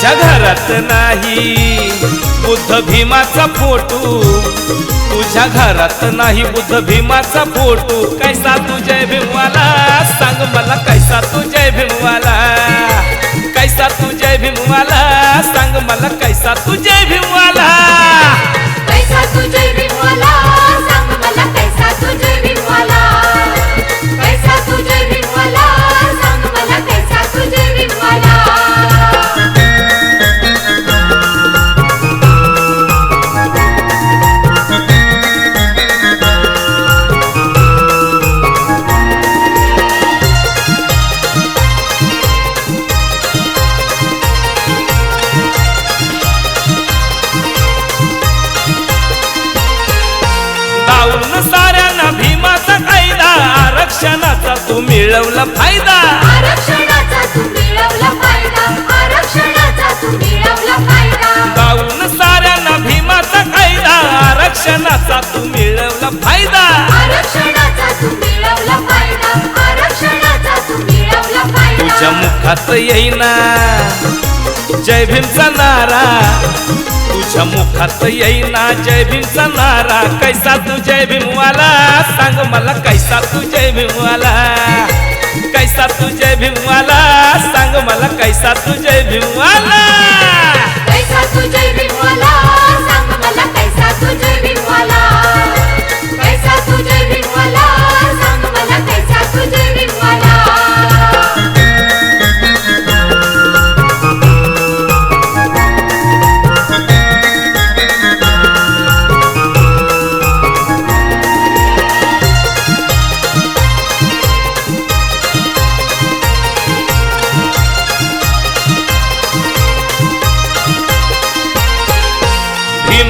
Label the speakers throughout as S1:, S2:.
S1: तुझ्या घरात नाही. बुद्ध भीमाचा फोटो. तुझ्या घरात नाही बुद्ध भीमाचा फोटो. कैसा तू जय भीमवाला? सांग मला कैसा तू जय भीमवाला? कैसा तू जय भीमवाला? सांग मला कैसा तू जय भीमवाला? आरक्षणाचा तू मिळवला फायदा.
S2: आरक्षणाचा तू मिळवला फायदा. आरक्षणाचा तू मिळवला फायदा.
S1: डावून साऱ्यांना भीमाचा कायदा. आरक्षणाचा तू मिळवला फायदा.
S2: आरक्षणाचा तू मिळवला फायदा. आरक्षणाचा तू मिळवला
S1: तुझ्या मुखात येईना. जय भीमचा नारा. तुझ्या मुखात येईना जय भीमचा नारा. कैसा तू जय भीमवाला? सांग मला कैसा तू जय भीमवाला? कैसा तू जय भीमवाला? सांग मला कैसा तू जय भीमवाला?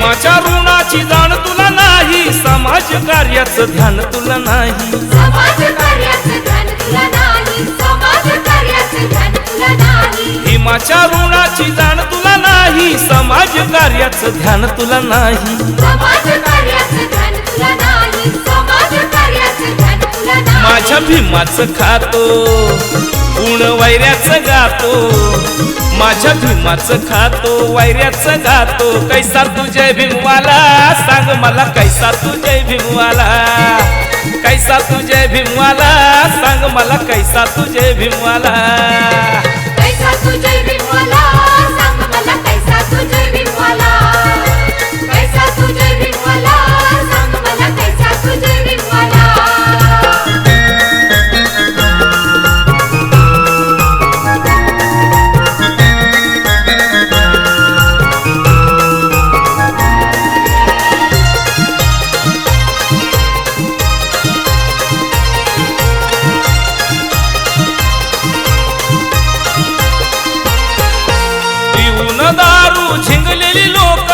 S1: भीमाच्या ऋणाची जाण तुला नाही. समाज कार्याचं ध्यान तुला नाही. भीमाच्या ऋणाची जाण तुला नाही. समाज कार्याचे ध्यान तुला नाही. माझ्या भीमाचं खातो. गुण वैऱ्याचं गातो. माझ्या भीमाचं खातो वैऱ्याचं गातो. कैसा तू जय भीमवाला? सांग मला कैसा तू जय भीमवाला? कैसा तू जय भीमवाला? सांग मला कैसा तू जय भीमवाला?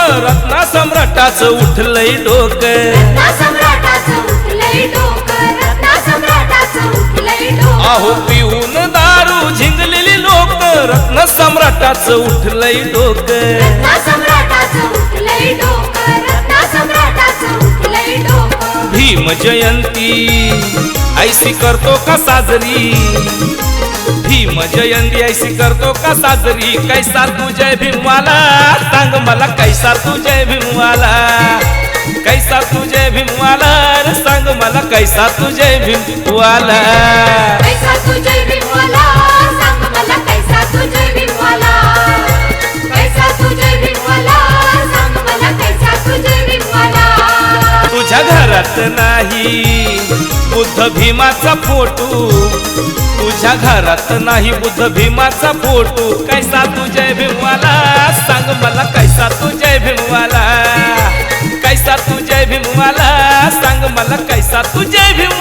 S1: रत्ना सम्राटाचं उठलंय डोकं. अहो पिऊन दारू झिंगलेली लोक. रत्ना सम्राटाचं उठलंय डोकं. भीम जयंती. ऐसी करतो का साजरी? भीम जयंती ऐसी करतो का साजरी? कैसा तू जय भीमवाला? सांग मला कैसा तू जय भीमवाला? कैसा तू जय भीमवाला? सांग मला कैसा तू जय भीमवाला?
S2: कैसा तुझे भीमवाला? सांग मला कैसा तुझे भीमवाला? कैसा तुझे भीमवाला? सांग मला कैसा तुझे भीमवाला?
S1: तुझ्या घरात नाही बुद्ध भीमाचा फोटो. तुझ्या घरात नाही बुद्ध भीमाचा फोटो कैसा तू जय भीमवाला? सांग मला कैसा तू जय भीमवाला? कैसा तू जय भीमवाला? सांग मला कैसा तू जय भीमवाला?